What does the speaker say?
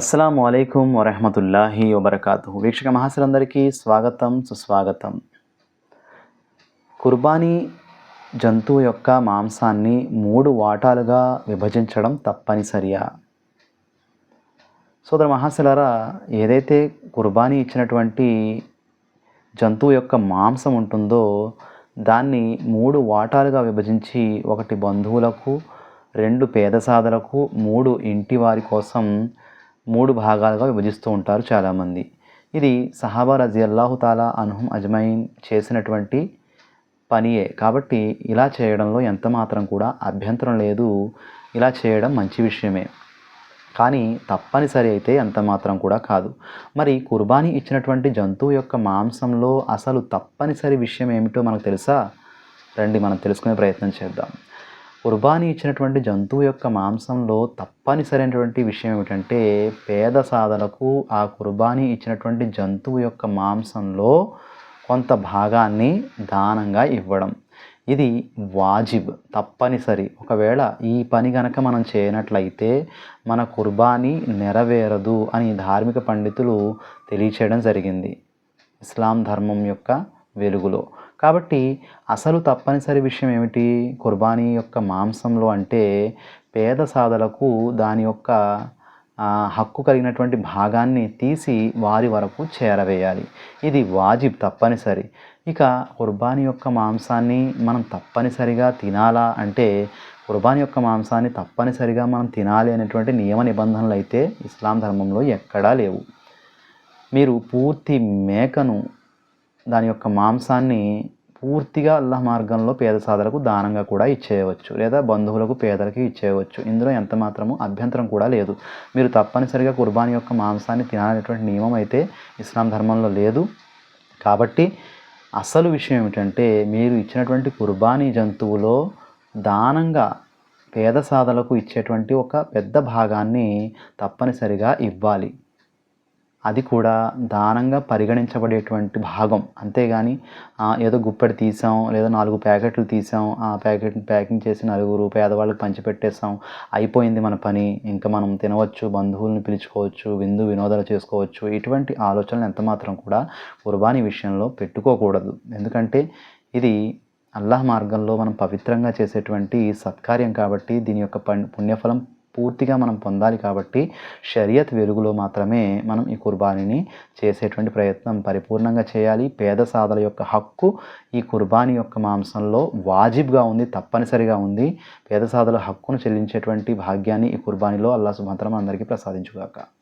అస్సలం అయికం వరహమతుల్లాహి వబర్కాతు వీక్షక మహాశులందరికీ స్వాగతం సుస్వాగతం. కుర్బానీ జంతువు యొక్క మాంసాన్ని మూడు వాటాలుగా విభజించడం తప్పనిసరియా? సోదర మహాశులరా ఏదైతే కుర్బానీ ఇచ్చినటువంటి జంతువు యొక్క మాంసం ఉంటుందో దాన్ని మూడు వాటాలుగా విభజించి ఒకటి బంధువులకు రెండు పేద సాధలకు మూడు ఇంటి వారి కోసం మూడు భాగాలుగా విభజిస్తూ ఉంటారు చాలామంది. ఇది సహాబా రజీ అల్లాహు తాలా అనుహం అజ్మైన్ చేసినటువంటి పనియే. కాబట్టి ఇలా చేయడంలో ఎంత మాత్రం కూడా అభ్యంతరం లేదు. ఇలా చేయడం మంచి విషయమే. కానీ తప్పనిసరి అయితే ఎంతమాత్రం కూడా కాదు. మరి కుర్బానీ ఇచ్చినటువంటి జంతువు యొక్క మాంసంలో అసలు తప్పనిసరి విషయం ఏమిటో మనకు తెలుసా? రండి మనం తెలుసుకునే ప్రయత్నం చేద్దాం. కుర్బానీ ఇచ్చినటువంటి జంతువు యొక్క మాంసంలో తప్పనిసరైనటువంటి విషయం ఏమిటంటే పేద సాధలకు ఆ కుర్బానీ ఇచ్చినటువంటి జంతువు యొక్క మాంసంలో కొంత భాగాన్ని దానంగా ఇవ్వడం. ఇది వాజిబ్ తప్పనిసరి. ఒకవేళ ఈ పని గనక మనం చేయనట్లయితే మన కుర్బానీ నెరవేరదు అని ధార్మిక పండితులు తెలియచేయడం జరిగింది. ఇస్లాం ధర్మం యొక్క వెలుగులో. కాబట్టి అసలు తప్పనిసరి విషయం ఏమిటి? కుర్బానీ యొక్క మాంసంలో అంటే పేద సాధలకు దాని యొక్క హక్కు కలిగినటువంటి భాగాన్ని తీసి వారి వరకు చేరవేయాలి. ఇది వాజిబ్ తప్పనిసరి. ఇక కుర్బానీ యొక్క మాంసాన్ని మనం తప్పనిసరిగా తినాలా అంటే కుర్బానీ యొక్క మాంసాన్ని తప్పనిసరిగా మనం తినాలి అనేటువంటి నియమ నిబంధనలు అయితే ఇస్లాం ధర్మంలో ఎక్కడా లేవు. మీరు పూర్తి మేకను దాని యొక్క మాంసాన్ని పూర్తిగా అల్లాహ్ మార్గంలో పేద సాధలకు దానంగా కూడా ఇచ్చేయవచ్చు. లేదా బంధువులకు పేదలకి ఇచ్చేయవచ్చు. ఇందులో ఎంత మాత్రము అభ్యంతరం కూడా లేదు. మీరు తప్పనిసరిగా కుర్బానీ యొక్క మాంసాన్ని తినాలనేటువంటి నియమం అయితే ఇస్లాం ధర్మంలో లేదు. కాబట్టి అసలు విషయం ఏమిటంటే మీరు ఇచ్చినటువంటి కుర్బానీ జంతువులో దానంగా పేద సాధలకు ఇచ్చేటువంటి ఒక పెద్ద భాగాన్ని తప్పనిసరిగా ఇవ్వాలి. అది కూడా దానంగా పరిగణించబడేటువంటి భాగం. అంతేగాని ఏదో గుప్పెడు తీసాం లేదా నాలుగు ప్యాకెట్లు తీసాం ఆ ప్యాకెట్ ప్యాకింగ్ చేసి నలుగురు పేదవాళ్ళకి పంచిపెట్టేసాం అయిపోయింది మన పని. ఇంకా మనం తినవచ్చు బంధువులను పిలుచుకోవచ్చు విందు వినోదాలు చేసుకోవచ్చు. ఇటువంటి ఆలోచనలు ఎంతమాత్రం కూడా కుర్బానీ విషయంలో పెట్టుకోకూడదు. ఎందుకంటే ఇది అల్లాహ్ మార్గంలో మనం పవిత్రంగా చేసేటువంటి సత్కార్యం కాబట్టి దీని యొక్క పుణ్యఫలం పూర్తిగా మనం పొందాలి కాబట్టి షరియత్ వెలుగులో మాత్రమే మనం ఈ కుర్బానీని చేసేటువంటి ప్రయత్నం పరిపూర్ణంగా చేయాలి. పేద సాధల యొక్క హక్కు ఈ కుర్బానీ యొక్క మాంసంలో వాజిబ్గా ఉంది తప్పనిసరిగా ఉంది. పేద సాధల హక్కును చెల్లించేటువంటి భాగ్యాన్ని ఈ కుర్బానీలో అల్లా మాత్రం అందరికీ ప్రసాదించుగాక.